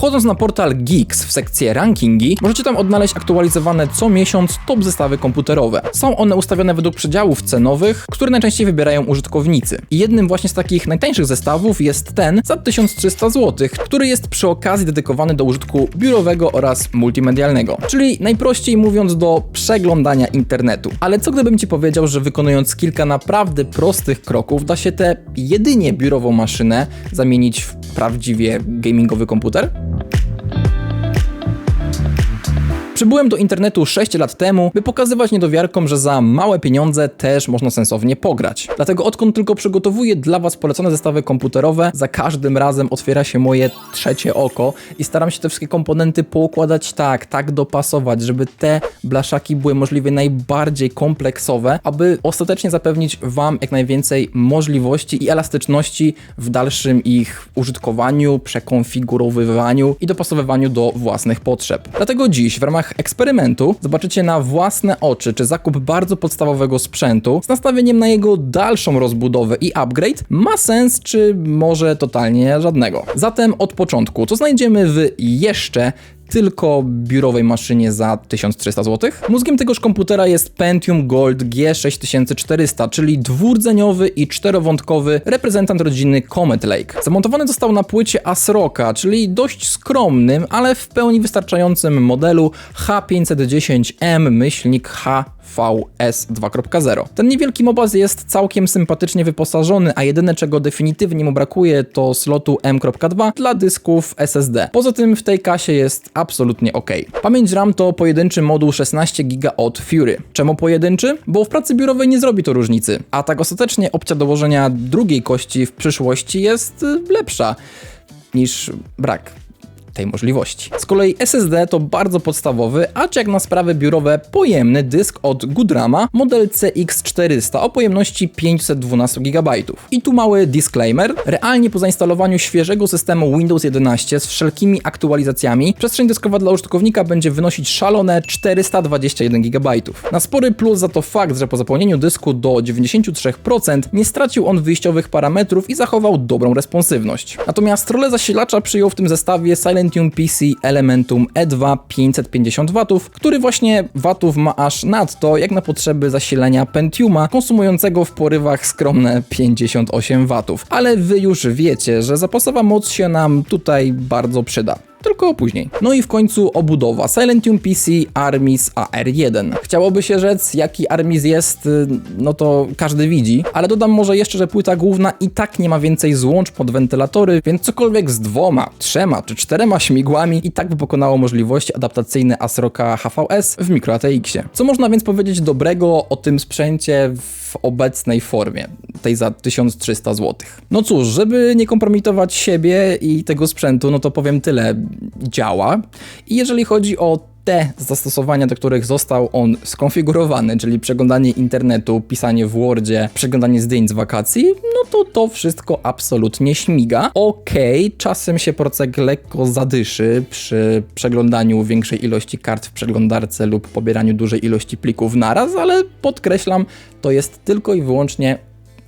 Wchodząc na portal Geeks w sekcję rankingi, możecie tam odnaleźć aktualizowane co miesiąc top zestawy komputerowe. Są one ustawione według przedziałów cenowych, które najczęściej wybierają użytkownicy. I jednym właśnie z takich najtańszych zestawów jest ten za 1300 zł, który jest przy okazji dedykowany do użytku biurowego oraz multimedialnego. Czyli najprościej mówiąc do przeglądania internetu. Ale co gdybym ci powiedział, że wykonując kilka naprawdę prostych kroków da się tę jedynie biurową maszynę zamienić w prawdziwie gamingowy komputer? you Przybyłem do internetu 6 lat temu, by pokazywać niedowiarkom, że za małe pieniądze też można sensownie pograć. Dlatego odkąd tylko przygotowuję dla Was polecone zestawy komputerowe, za każdym razem otwiera się moje trzecie oko i staram się te wszystkie komponenty poukładać tak, tak dopasować, żeby te blaszaki były możliwie najbardziej kompleksowe, aby ostatecznie zapewnić Wam jak najwięcej możliwości i elastyczności w dalszym ich użytkowaniu, przekonfigurowywaniu i dopasowywaniu do własnych potrzeb. Dlatego dziś w ramach eksperymentu zobaczycie na własne oczy, czy zakup bardzo podstawowego sprzętu z nastawieniem na jego dalszą rozbudowę i upgrade ma sens, czy może totalnie żadnego. Zatem od początku, co znajdziemy w jeszcze tylko biurowej maszynie za 1300 zł. Mózgiem tegoż komputera jest Pentium Gold G6400, czyli dwurdzeniowy i czterowątkowy reprezentant rodziny Comet Lake. Zamontowany został na płycie ASRock'a, czyli dość skromnym, ale w pełni wystarczającym modelu H510M myślnik H VS 2.0. Ten niewielki mobaz jest całkiem sympatycznie wyposażony, a jedyne czego definitywnie mu brakuje to slotu M.2 dla dysków SSD. Poza tym w tej kasie jest absolutnie ok. Pamięć RAM to pojedynczy moduł 16 GB od Fury. Czemu pojedynczy? Bo w pracy biurowej nie zrobi to różnicy, a tak ostatecznie opcja dołożenia drugiej kości w przyszłości jest lepsza niż brak tej możliwości. Z kolei SSD to bardzo podstawowy, acz jak na sprawy biurowe pojemny dysk od Goodrama model CX400 o pojemności 512 GB. I tu mały disclaimer, realnie po zainstalowaniu świeżego systemu Windows 11 z wszelkimi aktualizacjami, przestrzeń dyskowa dla użytkownika będzie wynosić szalone 421 GB. Na spory plus za to fakt, że po zapełnieniu dysku do 93% nie stracił on wyjściowych parametrów i zachował dobrą responsywność. Natomiast rolę zasilacza przyjął w tym zestawie Silent Pentium PC Elementum E2 550 W, który właśnie watów ma aż nadto jak na potrzeby zasilania Pentiuma konsumującego w porywach skromne 58 W. Ale wy już wiecie, że zapasowa moc się nam tutaj bardzo przyda tylko później. No i w końcu obudowa Silentium PC Armis AR1. Chciałoby się rzec, jaki Armis jest, y, no to każdy widzi, ale dodam może jeszcze, że płyta główna i tak nie ma więcej złącz pod wentylatory, więc cokolwiek z dwoma, trzema czy czterema śmigłami i tak by pokonało możliwości adaptacyjne ASRock'a HVS w Micro ATX-ie. Co można więc powiedzieć dobrego o tym sprzęcie w obecnej formie, tej za 1300 zł? No cóż, żeby nie kompromitować siebie i tego sprzętu, no to powiem tyle działa. I jeżeli chodzi o te zastosowania, do których został on skonfigurowany, czyli przeglądanie internetu, pisanie w Wordzie, przeglądanie zdjęć z wakacji, no to to wszystko absolutnie śmiga. Okej, okay, czasem się procek lekko zadyszy przy przeglądaniu większej ilości kart w przeglądarce lub pobieraniu dużej ilości plików naraz, ale podkreślam, to jest tylko i wyłącznie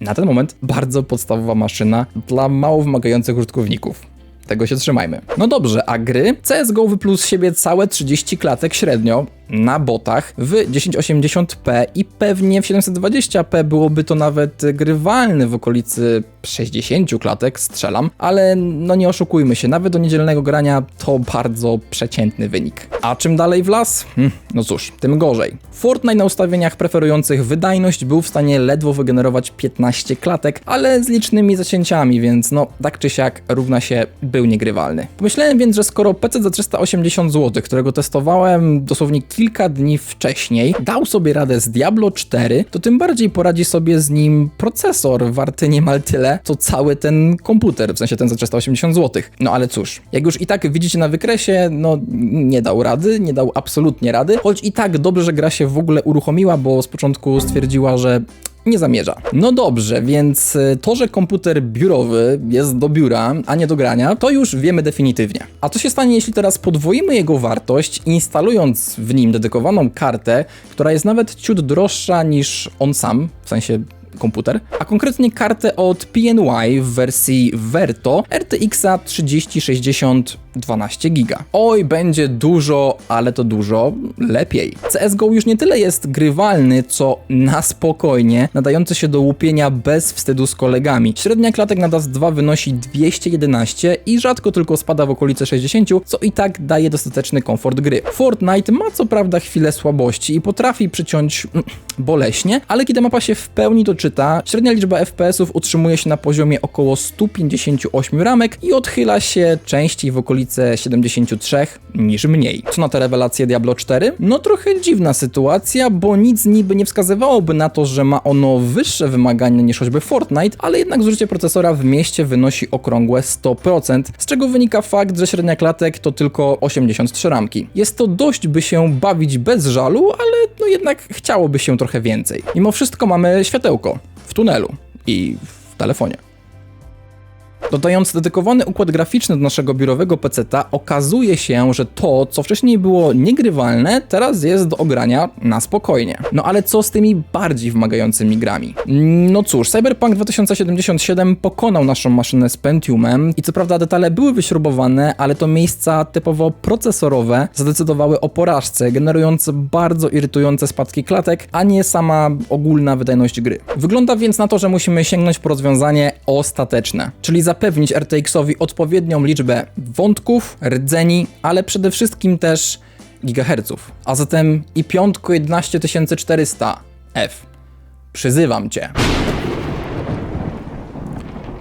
na ten moment bardzo podstawowa maszyna dla mało wymagających użytkowników. Tego się trzymajmy. No dobrze, a gry? CSGO wyplus z siebie całe 30 klatek średnio na botach w 1080p i pewnie w 720p byłoby to nawet grywalne w okolicy 60 klatek, strzelam, ale no nie oszukujmy się, nawet do niedzielnego grania to bardzo przeciętny wynik. A czym dalej w las? Hm, no cóż, tym gorzej. Fortnite na ustawieniach preferujących wydajność był w stanie ledwo wygenerować 15 klatek, ale z licznymi zacięciami, więc no tak czy siak równa się był niegrywalny. Pomyślałem więc, że skoro PC za 380 zł, którego testowałem dosłownie kilka dni wcześniej, dał sobie radę z Diablo 4, to tym bardziej poradzi sobie z nim procesor warty niemal tyle, co cały ten komputer, w sensie ten za 380 zł. No ale cóż, jak już i tak widzicie na wykresie, no nie dał rady, nie dał absolutnie rady, choć i tak dobrze, że gra się w ogóle uruchomiła, bo z początku stwierdziła, że nie zamierza. No dobrze, więc y, to, że komputer biurowy jest do biura, a nie do grania, to już wiemy definitywnie. A co się stanie, jeśli teraz podwoimy jego wartość, instalując w nim dedykowaną kartę, która jest nawet ciut droższa niż on sam, w sensie komputer, a konkretnie kartę od PNY w wersji Verto RTX 3060 12 giga. Oj, będzie dużo, ale to dużo lepiej. CSGO już nie tyle jest grywalny, co na spokojnie, nadający się do łupienia bez wstydu z kolegami. Średnia klatek na DAS 2 wynosi 211 i rzadko tylko spada w okolice 60, co i tak daje dostateczny komfort gry. Fortnite ma co prawda chwilę słabości i potrafi przyciąć mm, boleśnie, ale kiedy mapa się w pełni doczyta, średnia liczba FPS-ów utrzymuje się na poziomie około 158 ramek i odchyla się częściej w okolice 73 niż mniej. Co na te rewelacje Diablo 4? No trochę dziwna sytuacja, bo nic niby nie wskazywałoby na to, że ma ono wyższe wymagania niż choćby Fortnite, ale jednak zużycie procesora w mieście wynosi okrągłe 100%, z czego wynika fakt, że średnia klatek to tylko 83 ramki. Jest to dość, by się bawić bez żalu, ale no jednak chciałoby się trochę więcej. Mimo wszystko mamy światełko w tunelu i w telefonie. Dodając dedykowany układ graficzny do naszego biurowego PC-ta, okazuje się, że to, co wcześniej było niegrywalne, teraz jest do ogrania na spokojnie. No ale co z tymi bardziej wymagającymi grami? No cóż, Cyberpunk 2077 pokonał naszą maszynę z Pentiumem i co prawda detale były wyśrubowane, ale to miejsca typowo procesorowe zadecydowały o porażce, generując bardzo irytujące spadki klatek, a nie sama ogólna wydajność gry. Wygląda więc na to, że musimy sięgnąć po rozwiązanie ostateczne, czyli zapewnić RTX-owi odpowiednią liczbę wątków, rdzeni, ale przede wszystkim też gigaherców. A zatem i piątko 11400 F. Przyzywam cię.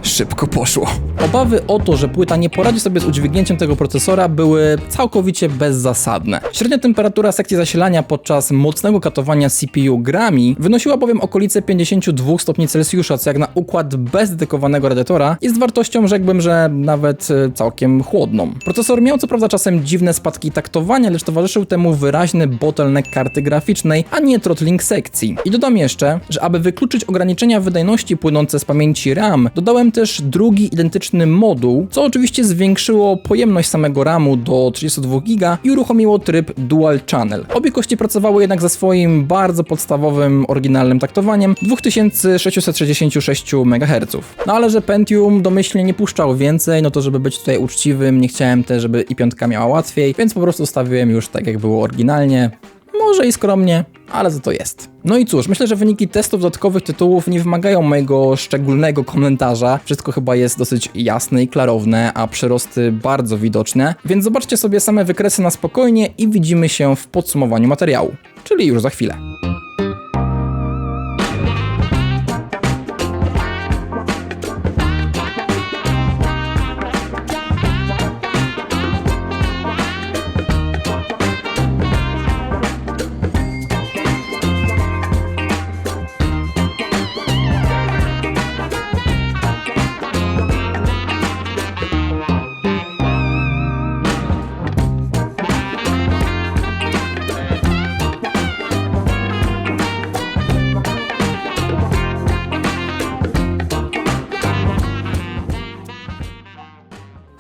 Szybko poszło. Obawy o to, że płyta nie poradzi sobie z udźwignięciem tego procesora były całkowicie bezzasadne. Średnia temperatura sekcji zasilania podczas mocnego katowania CPU grami wynosiła bowiem okolice 52 stopni Celsjusza, co jak na układ bez dedykowanego radiatora jest wartością, rzekłbym, że nawet e, całkiem chłodną. Procesor miał co prawda czasem dziwne spadki taktowania, lecz towarzyszył temu wyraźny bottleneck karty graficznej, a nie throttling sekcji. I dodam jeszcze, że aby wykluczyć ograniczenia wydajności płynące z pamięci RAM, dodałem też drugi identyczny moduł, co oczywiście zwiększyło pojemność samego RAMu do 32 GB i uruchomiło tryb Dual Channel. Obie kości pracowały jednak ze swoim bardzo podstawowym, oryginalnym taktowaniem 2666 MHz. No ale że Pentium domyślnie nie puszczał więcej, no to żeby być tutaj uczciwym, nie chciałem też, żeby i piątka miała łatwiej, więc po prostu stawiłem już tak jak było oryginalnie. Może i skromnie, ale za to jest. No i cóż, myślę, że wyniki testów dodatkowych tytułów nie wymagają mojego szczególnego komentarza. Wszystko chyba jest dosyć jasne i klarowne, a przyrosty bardzo widoczne. Więc zobaczcie sobie same wykresy na spokojnie i widzimy się w podsumowaniu materiału, czyli już za chwilę.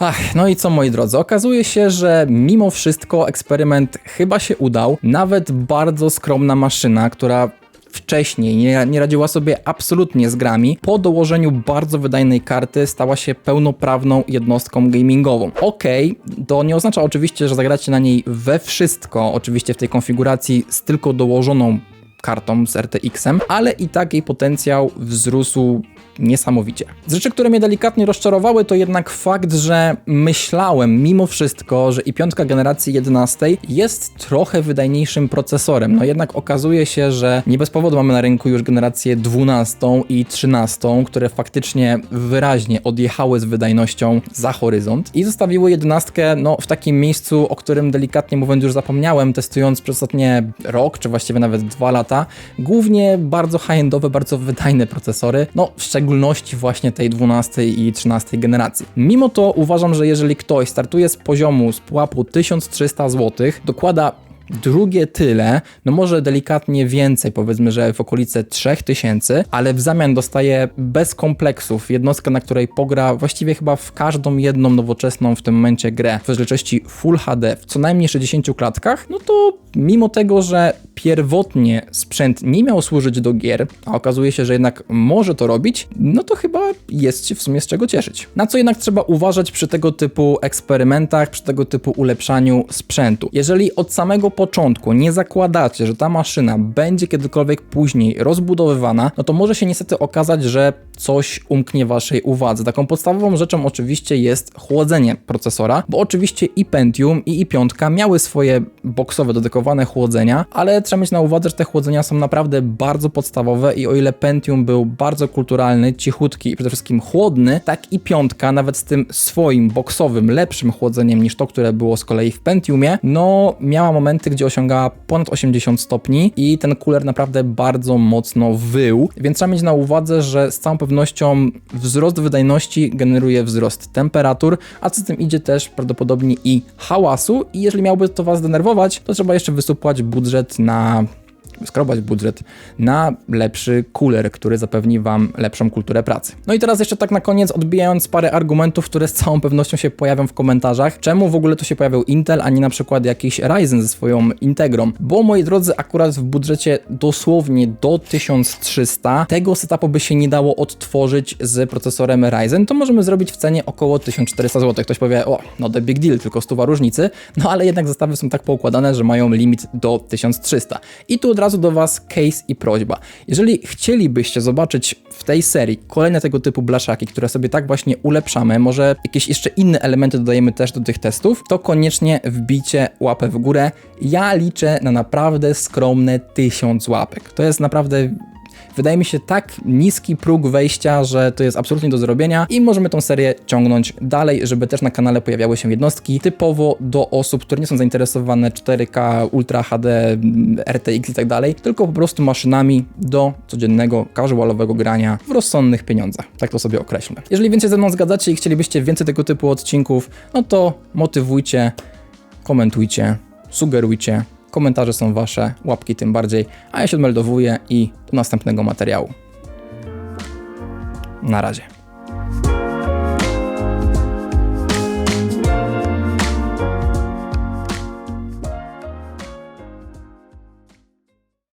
Ach, no i co moi drodzy, okazuje się, że mimo wszystko eksperyment chyba się udał. Nawet bardzo skromna maszyna, która wcześniej nie, nie radziła sobie absolutnie z grami, po dołożeniu bardzo wydajnej karty stała się pełnoprawną jednostką gamingową. Okej, okay, to nie oznacza oczywiście, że zagracie na niej we wszystko, oczywiście w tej konfiguracji z tylko dołożoną kartą z RTX-em, ale i tak jej potencjał wzrósł niesamowicie. Z rzeczy, które mnie delikatnie rozczarowały, to jednak fakt, że myślałem mimo wszystko, że i piątka generacji 11 jest trochę wydajniejszym procesorem. No jednak okazuje się, że nie bez powodu mamy na rynku już generację 12 i 13, które faktycznie wyraźnie odjechały z wydajnością za horyzont i zostawiły 11 no, w takim miejscu, o którym delikatnie mówiąc już zapomniałem, testując przez ostatnie rok, czy właściwie nawet dwa lata, głównie bardzo high-endowe, bardzo wydajne procesory, no w szczególności właśnie tej 12 i 13 generacji. Mimo to uważam, że jeżeli ktoś startuje z poziomu z pułapu 1300 zł, dokłada drugie tyle, no może delikatnie więcej, powiedzmy, że w okolice 3000, ale w zamian dostaje bez kompleksów jednostkę, na której pogra właściwie chyba w każdą jedną nowoczesną w tym momencie grę w rozdzielczości Full HD w co najmniej 60 klatkach, no to mimo tego, że pierwotnie sprzęt nie miał służyć do gier, a okazuje się, że jednak może to robić, no to chyba jest się w sumie z czego cieszyć. Na co jednak trzeba uważać przy tego typu eksperymentach, przy tego typu ulepszaniu sprzętu. Jeżeli od samego początku nie zakładacie, że ta maszyna będzie kiedykolwiek później rozbudowywana, no to może się niestety okazać, że coś umknie waszej uwadze. Taką podstawową rzeczą oczywiście jest chłodzenie procesora, bo oczywiście i Pentium i i5 miały swoje boksowe, dedykowane chłodzenia, ale trzeba mieć na uwadze, że te chłodzenia są naprawdę bardzo podstawowe i o ile Pentium był bardzo kulturalny, cichutki i przede wszystkim chłodny, tak i piątka, nawet z tym swoim boksowym, lepszym chłodzeniem niż to, które było z kolei w Pentiumie, no miała momenty, gdzie osiągała ponad 80 stopni i ten cooler naprawdę bardzo mocno wył, więc trzeba mieć na uwadze, że z całą pewnością wzrost wydajności generuje wzrost temperatur, a co z tym idzie też prawdopodobnie i hałasu. I jeżeli miałby to Was denerwować, to trzeba jeszcze wysupłać budżet na skrobać budżet na lepszy cooler, który zapewni Wam lepszą kulturę pracy. No i teraz jeszcze tak na koniec, odbijając parę argumentów, które z całą pewnością się pojawią w komentarzach, czemu w ogóle tu się pojawił Intel, a nie na przykład jakiś Ryzen ze swoją Integrą, bo moi drodzy, akurat w budżecie dosłownie do 1300 tego setupu by się nie dało odtworzyć z procesorem Ryzen, to możemy zrobić w cenie około 1400 zł. Ktoś powie, o, no the big deal, tylko stuwa różnicy, no ale jednak zestawy są tak poukładane, że mają limit do 1300. I tu od razu do Was case i prośba. Jeżeli chcielibyście zobaczyć w tej serii kolejne tego typu blaszaki, które sobie tak właśnie ulepszamy, może jakieś jeszcze inne elementy dodajemy też do tych testów, to koniecznie wbijcie łapę w górę. Ja liczę na naprawdę skromne 1000 łapek. To jest naprawdę wydaje mi się tak niski próg wejścia, że to jest absolutnie do zrobienia i możemy tą serię ciągnąć dalej, żeby też na kanale pojawiały się jednostki typowo do osób, które nie są zainteresowane 4K, Ultra HD, RTX i tak dalej, tylko po prostu maszynami do codziennego, casualowego grania w rozsądnych pieniądzach. Tak to sobie określmy. Jeżeli więcej ze mną zgadzacie i chcielibyście więcej tego typu odcinków, no to motywujcie, komentujcie, sugerujcie, Komentarze są wasze, łapki tym bardziej, a ja się odmeldowuję i do następnego materiału. Na razie.